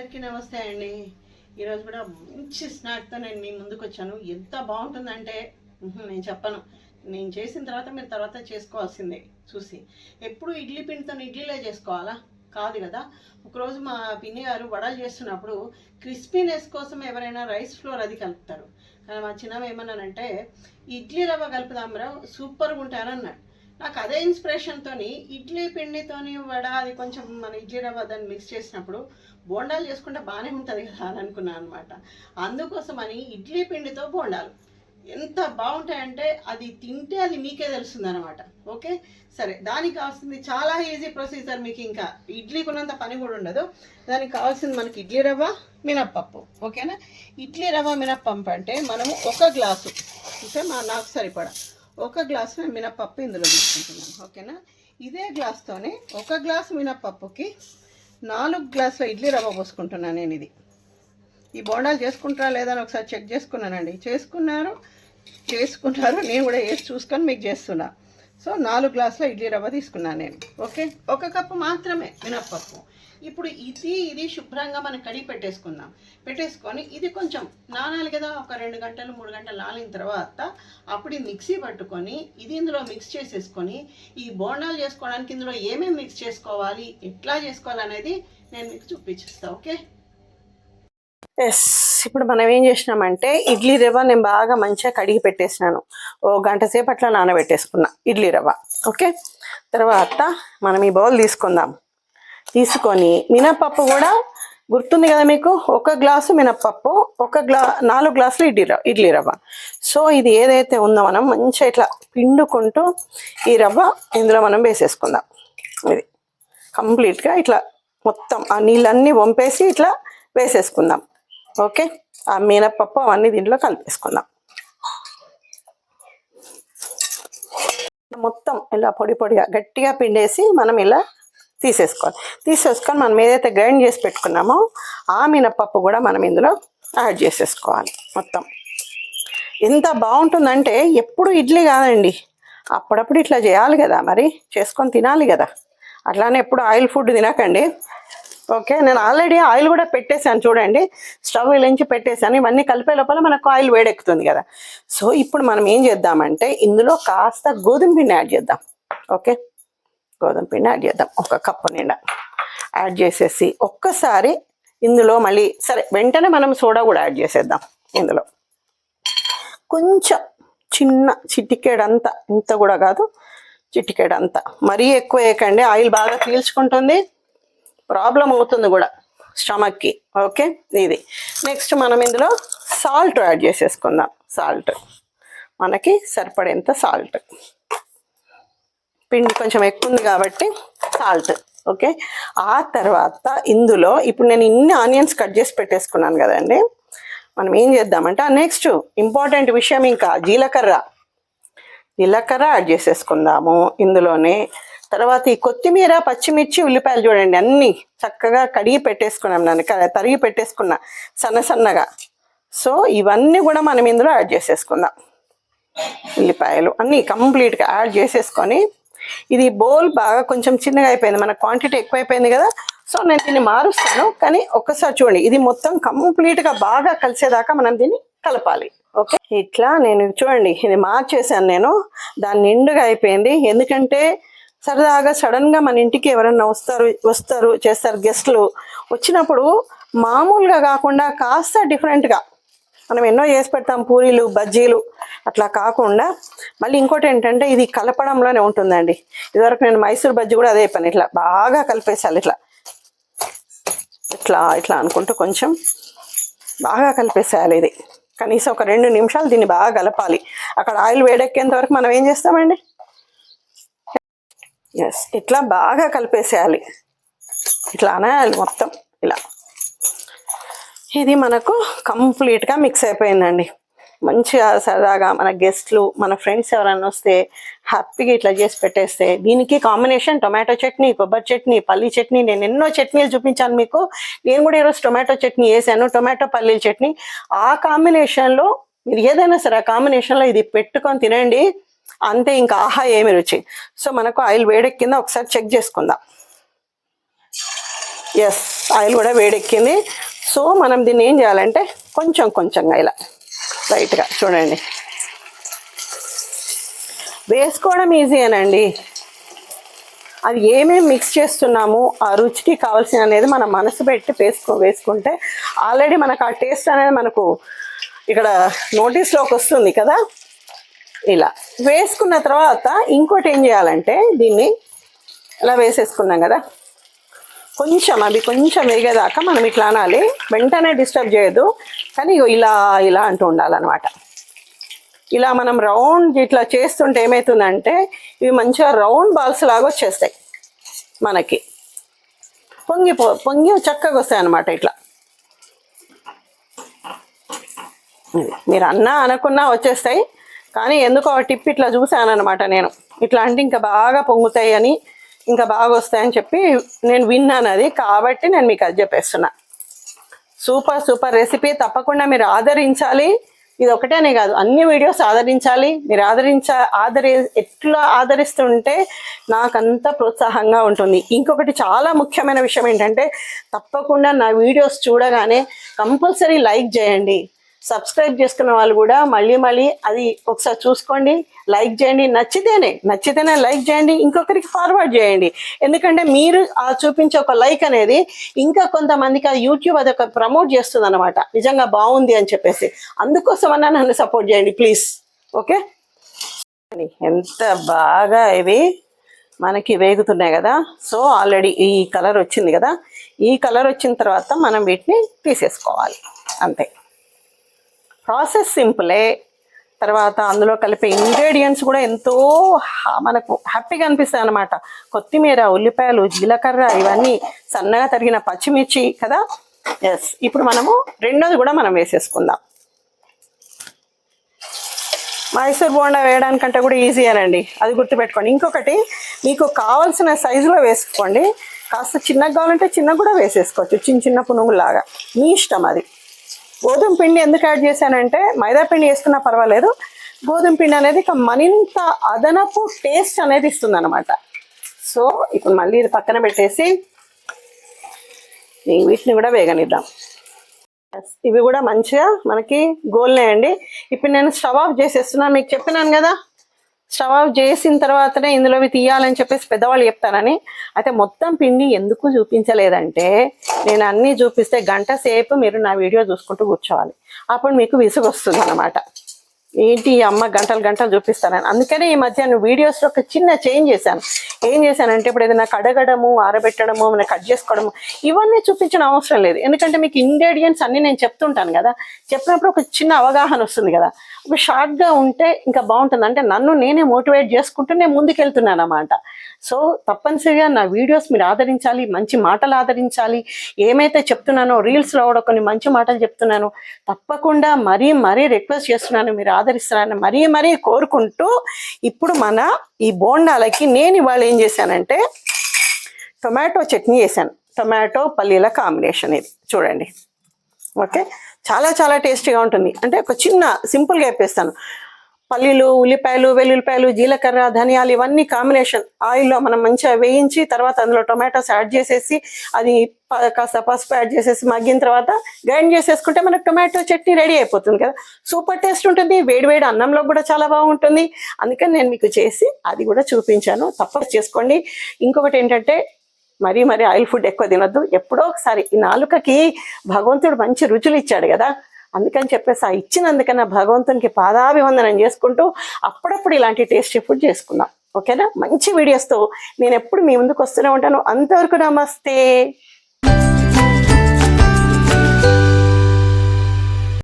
అందరికీ నమస్తే అండి. ఈరోజు కూడా మంచి స్నాక్తో నేను మీ ముందుకు వచ్చాను. ఎంత బాగుంటుందంటే నేను చెప్పను. నేను చేసిన తర్వాత మీరు తర్వాత చేసుకోవాల్సిందే చూసి. ఎప్పుడు ఇడ్లీ పిండితో ఇడ్లీలే చేసుకోవాలా? కాదు కదా. ఒకరోజు మా పిన్ని గారు వడలు చేస్తున్నప్పుడు క్రిస్పీనెస్ కోసం ఎవరైనా రైస్ ఫ్లోర్ అది కలుపుతారు. కానీ మా చిన్నవి ఏమన్నానంటే ఇడ్లీ రవ్వ కలుపుదాంరా సూపర్గా ఉంటారన్నాడు నాకు అదే ఇన్స్పిరేషన్తోని ఇడ్లీ పిండితోని వడ అది కొంచెం మన ఇడ్లీ రవ్వ దాన్ని మిక్స్ చేసినప్పుడు బోండాలు చేసుకుంటే బాగానే ఉంటుంది కదా అని అనుకున్నాను అనమాట అందుకోసమని ఇడ్లీ పిండితో బోండాలు. ఎంత బాగుంటాయంటే అది తింటే అది మీకే తెలుస్తుంది అనమాట ఓకే? సరే దానికి కావాల్సింది చాలా ఈజీ ప్రొసీజర్ మీకు ఇంకా. ఇడ్లీకి ఉన్నంత పని కూడా ఉండదు. దానికి కావాల్సింది మనకి ఇడ్లీ రవ్వ మినప్పప్పు. ఓకేనా? ఇడ్లీ రవ్వ మినప్పప్పు అంటే మనము ఒక గ్లాసు. అంటే మా నాకు సరిపడా. ఒక గ్లాసు మినపప్పు ఇందులో తీసుకుంటున్నాను ఓకేనా? ఇదే గ్లాస్తోనే ఒక గ్లాసు మినప్పప్పుకి నాలుగు గ్లాసుల ఇడ్లీ రవ్వ పోసుకుంటున్నాను నేను ఇది ఈ బోండాలు చేసుకుంటారా లేదా అని ఒకసారి చెక్ చేసుకున్నానండి. చేసుకున్నారు చేసుకుంటారు నేను కూడా వేసి చూసుకొని మీకు చేస్తున్నా. సో నాలుగు గ్లాసుల ఇడ్లీ రవ్వ తీసుకున్నాను నేను ఓకే? ఒక కప్పు మాత్రమే మినప్పప్పు ఇప్పుడు ఇది ఇది శుభ్రంగా మనం కడిగి పెట్టేసుకుందాం. పెట్టేసుకొని ఇది కొంచెం నానాలి కదా ఒక రెండు గంటలు మూడు గంటలు నానిన తర్వాత అప్పుడు మిక్సీ పట్టుకొని ఇది ఇందులో మిక్స్ చేసేసుకొని ఈ బోండాలు చేసుకోవడానికి ఇందులో ఏమేమి మిక్స్ చేసుకోవాలి ఎట్లా చేసుకోవాలి అనేది నేను మీకు చూపించేస్తాను ఓకే? ఎస్ ఇప్పుడు మనం ఏం చేసినామంటే ఇడ్లీ రవ్వ నేను బాగా మంచిగా కడిగి పెట్టేసినాను. ఓ గంట సేపు అట్లా నానబెట్టేసుకున్నా ఇడ్లీ రవ్వ ఓకే? తర్వాత మనం ఈ బౌల్ తీసుకుందాం. తీసుకొని మినపప్పు కూడా గుర్తుంది కదా మీకు? ఒక గ్లాసు మినపప్పు ఒక గ్లా నాలుగు గ్లాసులు ఇడ్లీ రవ్వ ఇడ్లీ రవ్వ. సో ఇది ఏదైతే ఉందో మనం మంచిగా ఇట్లా పిండుకుంటూ ఈ రవ్వ ఇందులో మనం వేసేసుకుందాం. ఇది కంప్లీట్గా ఇట్లా మొత్తం ఆ నీళ్ళన్నీ వంపేసి ఇట్లా వేసేసుకుందాం. ఓకే? ఆ మినపప్పు అవన్నీ దీంట్లో కలిపేసుకుందాం. మొత్తం ఇలా పొడి పొడిగా గట్టిగా పిండేసి మనం ఇలా తీసేసుకోవాలి. తీసేసుకొని మనం ఏదైతే గ్రైండ్ చేసి పెట్టుకున్నామో ఆ మినపప్పు కూడా మనం ఇందులో యాడ్ చేసేసుకోవాలి మొత్తం. ఎంత బాగుంటుందంటే ఎప్పుడు ఇడ్లీ కాదండి. అప్పుడప్పుడు ఇట్లా చేయాలి కదా మరి చేసుకొని తినాలి కదా. అట్లానే ఎప్పుడు ఆయిల్ ఫుడ్ తినకండి. ఓకే నేను ఆల్రెడీ ఆయిల్ కూడా పెట్టేశాను చూడండి. స్టవ్ వెలించి పెట్టేశాను. ఇవన్నీ కలిపే లోపల మనకు ఆయిల్ వేడెక్కుతుంది కదా. సో ఇప్పుడు మనం ఏం చేద్దామంటే ఇందులో కాస్త గోధుమ పిండి యాడ్ చేద్దాం. ఓకే? గోధుమ పిండి యాడ్ చేద్దాం. ఒక కప్పు నిండా యాడ్ చేసేసి ఒక్కసారి ఇందులో మళ్ళీ సరే వెంటనే మనం సోడా కూడా యాడ్ చేసేద్దాం ఇందులో. కొంచెం చిన్న చిటికేడంతా ఇంత కూడా కాదు చిటికేడంతా. మరీ ఎక్కువ వేయకండి ఆయిల్ బాగా పీల్చుకుంటుంది ప్రాబ్లం అవుతుంది కూడా స్టమక్కి. ఓకే ఇది. నెక్స్ట్ మనం ఇందులో సాల్ట్ యాడ్ చేసేసుకుందాం. సాల్ట్. మనకి సరిపడేంత సాల్ట్. పిండి కొంచెం ఎక్కువ ఉంది కాబట్టి సాల్ట్ ఓకే? ఆ తర్వాత ఇందులో ఇప్పుడు నేను ఇన్ని ఆనియన్స్ కట్ చేసి పెట్టేసుకున్నాను కదండి. మనం ఏం చేద్దామంటే నెక్స్ట్ ఇంపార్టెంట్ విషయం ఇంకా జీలకర్ర. జీలకర్ర యాడ్ చేసేసుకుందాము ఇందులోనే. తర్వాత ఈ కొత్తిమీర పచ్చిమిర్చి ఉల్లిపాయలు చూడండి అన్నీ చక్కగా కడిగి పెట్టేసుకున్నాం నన్ను తరిగి పెట్టేసుకున్నా సన్న సన్నగా. సో ఇవన్నీ కూడా మనం ఇందులో యాడ్ చేసేసుకుందాం. ఉల్లిపాయలు అన్నీ కంప్లీట్గా యాడ్ చేసేసుకొని ఇది బౌల్ బాగా కొంచెం చిన్నగా అయిపోయింది. మన క్వాంటిటీ ఎక్కువైపోయింది కదా. సో నేను దీన్ని మారుస్తాను. కానీ ఒక్కసారి చూడండి. ఇది మొత్తం కంప్లీట్గా బాగా కలిసేదాకా మనం దీన్ని కలపాలి. ఓకే? ఇట్లా నేను చూడండి. ఇది మార్చేసాను నేను. దాని నిండుగా అయిపోయింది. ఎందుకంటే సరదాగా సడన్గా మన ఇంటికి ఎవరన్నా వస్తారు వస్తారు చేస్తారు గెస్ట్లు. వచ్చినప్పుడు మామూలుగా కాకుండా కాస్త డిఫరెంట్గా మనం ఎన్నో చేసి పెడతాం పూరీలు బజ్జీలు అట్లా కాకుండా. మళ్ళీ ఇంకోటి ఏంటంటే ఇది కలపడంలోనే ఉంటుందండి. ఇదివరకు నేను మైసూర్ బజ్జీ కూడా అదే పని ఇట్లా బాగా కలిపేసాలి ఇట్లా. ఇట్లా ఇట్లా అనుకుంటూ కొంచెం బాగా కలిపేసేయాలి ఇది. కనీసం ఒక రెండు నిమిషాలు దీన్ని బాగా కలపాలి. అక్కడ ఆయిల్ వేడెక్కేంత వరకు మనం ఏం చేస్తామండి? ఎస్ ఇట్లా బాగా కలిపేసేయాలి. ఇట్లా అనాలి మొత్తం ఇలా. ఇది మనకు కంప్లీట్గా మిక్స్ అయిపోయిందండి. మంచిగా సరదాగా మన గెస్ట్లు మన ఫ్రెండ్స్ ఎవరైనా వస్తే హ్యాపీగా ఇట్లా చేసి పెట్టేస్తే దీనికి కాంబినేషన్ టొమాటో చట్నీ కొబ్బరి చట్నీ పల్లీ చట్నీ. నేను ఎన్నో చట్నీలు చూపించాను మీకు. నేను కూడా ఈరోజు టొమాటో చట్నీ వేసాను టొమాటో పల్లీల చట్నీ. ఆ కాంబినేషన్లో మీరు ఏదైనా సరే ఆ కాంబినేషన్లో ఇది పెట్టుకొని తినండి. అంతే ఇంకా ఆహా ఏమి రుచి. సో మనకు ఆయిల్ వేడెక్కిందా? ఒకసారి చెక్ చేసుకుందాం. ఎస్ ఆయిల్ కూడా వేడెక్కింది. సో మనం దీన్ని ఏం చేయాలంటే కొంచెం కొంచెంగా ఇలా లైట్గా చూడండి. వేసుకోవడం ఈజీయేనండి అది ఏమేమి మిక్స్ చేస్తున్నాము ఆ రుచికి కావాల్సిన అనేది మన మనసు పెట్టి వేసుకో వేసుకుంటే ఆల్రెడీ మనకు ఆ టేస్ట్ అనేది మనకు ఇక్కడ నోటీస్లోకి వస్తుంది కదా. ఇలా వేసుకున్న తర్వాత ఇంకోటి ఏం చేయాలంటే దీన్ని ఇలా వేసేసుకున్నాం కదా. కొంచెం అవి కొంచెం వేగేదాకా మనం ఇట్లా అనాలి. వెంటనే డిస్టర్బ్ చేయదు కానీ ఇగో ఇలా ఇలా అంటూ ఉండాలన్నమాట. ఇలా మనం రౌండ్ ఇట్లా చేస్తుంటే ఏమవుతుందంటే ఇవి మంచిగా రౌండ్ బాల్స్ లాగా వచ్చేస్తాయి మనకి. పొంగిపో పొంగి చక్కగా వస్తాయి అన్నమాట ఇట్లా. మీరు అన్నా అనకున్నా వచ్చేస్తాయి. కానీ ఎందుకో టిప్ ఇట్లా చూశాను అనమాట నేను. ఇట్లా అంటే ఇంకా బాగా పొంగుతాయి అని ఇంకా బాగా వస్తాయని చెప్పి నేను విన్నాను అది. కాబట్టి నేను మీకు అది చెప్పేస్తున్నా. Super super recipe. తప్పకుండా మీరు ఆదరించాలి. ఇది ఒకటేనే కాదు. అన్ని వీడియోస్ ఆదరించాలి. మీరు ఆదరించ ఆదరి ఎట్లా ఆదరిస్తుంటే నాకంత ప్రోత్సాహంగా ఉంటుంది. ఇంకొకటి చాలా ముఖ్యమైన విషయం ఏంటంటే తప్పకుండా నా వీడియోస్ చూడగానే కంపల్సరీ లైక్ చేయండి. సబ్స్క్రైబ్ చేసుకున్న వాళ్ళు కూడా మళ్ళీ మళ్ళీ అది ఒకసారి చూసుకోండి లైక్ చేయండి. నచ్చితేనే నచ్చితేనే లైక్ చేయండి ఇంకొకరికి ఫార్వర్డ్ చేయండి. ఎందుకంటే మీరు ఆ చూపించే ఒక లైక్ అనేది ఇంకా కొంతమందికి ఆ యూట్యూబ్ అది ఒక ప్రమోట్ చేస్తుంది అనమాట నిజంగా బాగుంది అని చెప్పేసి. అందుకోసమన్నా నన్ను సపోర్ట్ చేయండి ప్లీజ్. ఓకే? ఎంత బాగా ఇవి మనకి వేగుతున్నాయి కదా. సో ఆల్రెడీ ఈ కలర్ వచ్చింది కదా. ఈ కలర్ వచ్చిన తర్వాత మనం వీటిని తీసేసుకోవాలి. అంతే. ప్రాసెస్ సింపులే. తర్వాత అందులో కలిపే ఇంగ్రీడియంట్స్ కూడా ఎంతో మనకు హ్యాపీగా అనిపిస్తాయి అనమాట కొత్తిమీర ఉల్లిపాయలు జీలకర్ర ఇవన్నీ సన్నగా తరిగిన పచ్చిమిర్చి కదా? ఎస్ ఇప్పుడు మనము రెండోది కూడా మనం వేసేసుకుందాం. మైసూర్ బోండా వేయడానికంటే కూడా ఈజీ అనండి. అది గుర్తుపెట్టుకోండి. ఇంకొకటి మీకు కావాల్సిన సైజులో వేసుకోండి. కాస్త చిన్నగా కావాలంటే చిన్నగా కూడా వేసేసుకోవచ్చు. చిన్న చిన్న పునుగులాగా మీ ఇష్టం అది. గోధుమ పిండి ఎందుకు యాడ్ చేశానంటే మైదా పిండి వేసుకున్నా పర్వాలేదు. గోధుమ పిండి అనేది ఇక మరింత అదనపు టేస్ట్ అనేది ఇస్తుంది అనమాట సో ఇప్పుడు మళ్ళీ ఇది పక్కన పెట్టేసి వీటిని కూడా వేగనిద్దాం. ఇవి కూడా మంచిగా మనకి గోల్నే అండి ఇప్పుడు నేను స్టవ్ ఆఫ్ చేసేస్తున్నాను మీకు చెప్పినాను కదా? స్టవ్ ఆఫ్ చేసిన తర్వాతనే ఇందులోవి తీయాలని చెప్పేసి పెద్దవాళ్ళు చెప్తానని అయితే మొత్తం పిండి ఎందుకు చూపించలేదంటే నేను అన్నీ చూపిస్తే గంట సేపు మీరు నా వీడియో చూసుకుంటూ కూర్చోవాలి. అప్పుడు మీకు విసుగు వస్తుంది అనమాట ఏంటి అమ్మ గంటలు గంటలు చూపిస్తానని. అందుకనే ఈ మధ్య నేను వీడియోస్లో ఒక చిన్న చేంజ్ చేశాను. ఏం చేశానంటే ఇప్పుడు ఏదైనా కడగడము ఆరబెట్టడము ఏమైనా కట్ చేసుకోవడము ఇవన్నీ చూపించడం అవసరం లేదు. ఎందుకంటే మీకు ఇంగ్రీడియంట్స్ అన్ని నేను చెప్తుంటాను కదా. చెప్పినప్పుడు ఒక చిన్న అవగాహన వస్తుంది కదా. ఒక షార్ట్గా ఉంటే ఇంకా బాగుంటుంది. అంటే నన్ను నేనే మోటివేట్ చేసుకుంటూ నేను ముందుకెళ్తున్నాను అన్నమాట. సో తప్పనిసరిగా నా వీడియోస్ మీరు ఆదరించాలి మంచి మాటలు ఆదరించాలి. ఏమైతే చెప్తున్నానో రీల్స్లో కూడా కొన్ని మంచి మాటలు చెప్తున్నాను తప్పకుండా మరీ మరీ రిక్వెస్ట్ చేస్తున్నాను మీరు ఆదరిస్తున్నాను మరీ మరీ కోరుకుంటూ ఇప్పుడు మన ఈ బోండాలకి నేను ఇవాళ ఏం చేశానంటే టొమాటో చట్నీ చేశాను. టొమాటో పల్లీల కాంబినేషన్ ఇది. చూడండి. ఓకే? చాలా చాలా టేస్టీగా ఉంటుంది. అంటే ఒక చిన్న సింపుల్గా చెప్పేస్తాను. పల్లీలు ఉల్లిపాయలు వెల్లుల్లిపాయలు జీలకర్ర ధనియాలు ఇవన్నీ కాంబినేషన్ ఆయిల్లో మనం మంచిగా వేయించి తర్వాత అందులో టొమాటోస్ యాడ్ చేసేసి అది కాస్త పసుపు యాడ్ చేసేసి మగ్గిన తర్వాత గ్రైండ్ చేసేసుకుంటే మనకు టొమాటో చట్నీ రెడీ అయిపోతుంది కదా. సూపర్ టేస్ట్ ఉంటుంది వేడివేడి అన్నంలో కూడా చాలా బాగుంటుంది. అందుకని నేను మీకు చేసి అది కూడా చూపించాను. తప్పక చేసుకోండి. ఇంకొకటి ఏంటంటే మరీ మరీ ఆయిల్ ఫుడ్ ఎక్కువ తినొద్దు. ఎప్పుడో ఒకసారి ఈ నాలుకకి భగవంతుడు మంచి రుచులు ఇచ్చాడు కదా. అందుకని చెప్పేసి ఆ ఇచ్చినందుకన్నా భగవంతునికి పాదాభివందనం చేసుకుంటూ అప్పుడప్పుడు ఇలాంటి టేస్టీ ఫుడ్ చేసుకుందాం. ఓకేనా? మంచి వీడియోస్తో నేను ఎప్పుడు మీ ముందుకు వస్తూనే ఉంటాను. అంతవరకు నమస్తే.